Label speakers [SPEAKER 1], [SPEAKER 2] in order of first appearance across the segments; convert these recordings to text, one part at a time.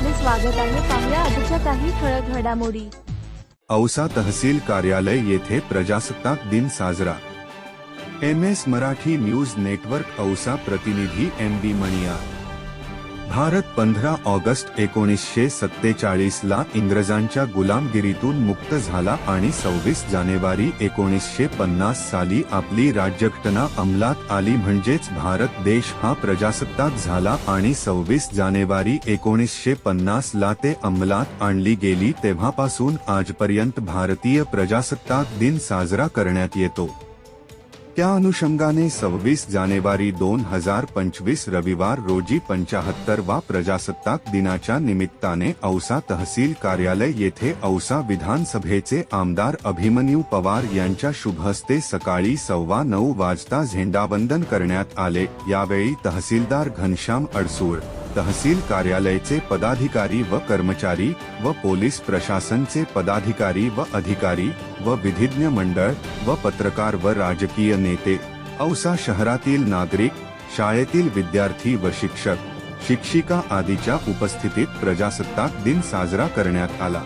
[SPEAKER 1] स्वागत आहे पाहुया आजच्या काही ठळक घडामोडी.
[SPEAKER 2] औसा तहसील कार्यालय येथे प्रजासत्ताक दिन साजरा. M S Marathi news network Ausa प्रतिनिधी एम बी मणिया. भारत पंधरा ऑगस्ट एकोणीसशे सत्तेचाळीस ला इंग्रजांच्या गुलामगिरीतून मुक्त झाला आणि सव्वीस जानेवारी एकोणीसशे पन्नास साली आपली राज्यघटना अंमलात आली म्हणजेच भारत देश हा प्रजासत्ताक झाला आणि सव्वीस जानेवारी एकोणीसशे पन्नास ला ते अंमलात आणली गेली तेव्हापासून आजपर्यंत भारतीय प्रजासत्ताक दिन साजरा करण्यात येतो. त्या अनुषंगाने सव्वीस जानेवारी दोन हजार पंचवीस रविवार रोजी पंचाहत्तर वा प्रजासत्ताक दिनाच्या निमित्ताने औसा तहसील कार्यालय येथे औसा विधानसभेचे आमदार अभिमन्यू पवार यांच्या शुभहस्ते सकाळी सव्वा नऊ वाजता झेंडावंदन करण्यात आले. यावेळी तहसीलदार घनश्याम अडसूळ तहसील कार्यालयाचे पदाधिकारी व कर्मचारी व पोलीस प्रशासनचे पदाधिकारी व अधिकारी व विधिज्ञ मंडळ व पत्रकार व राजकीय नेते. औसा शहरातील नागरिक शाळेतील विद्यार्थी व शिक्षक शिक्षिका आदीच्या उपस्थितीत प्रजासत्ताक दिन साजरा करण्यात आला.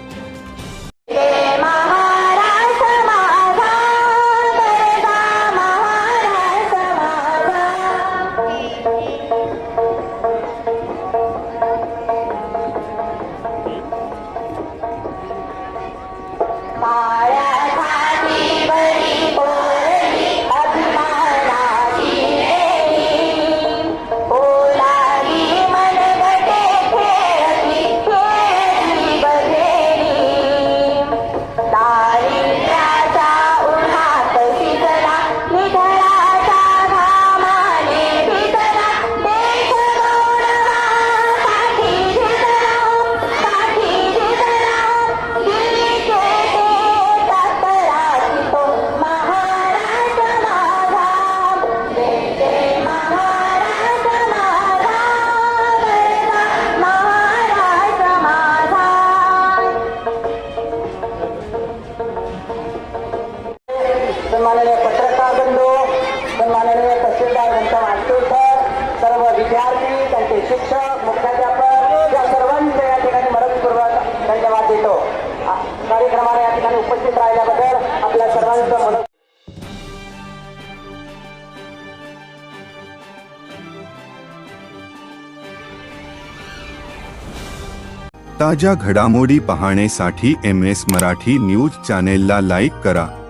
[SPEAKER 3] सन्माननीय पत्रकार बंधू सन्माननीय तहसीलदार यांचा मातोसर सर्व विद्यार्थी त्यांचे शिक्षक मुख्याध्यापक या सर्वांचे या ठिकाणी मनपूर्वक धन्यवाद देतो. कार्यक्रमाला या ठिकाणी उपस्थित राहिल्याबद्दल आपल्या सर्वांचं मन
[SPEAKER 2] ताज्या घडामोडी पाहण्यासाठी एम एस मराठी न्यूज चॅनेलला लाईक करा.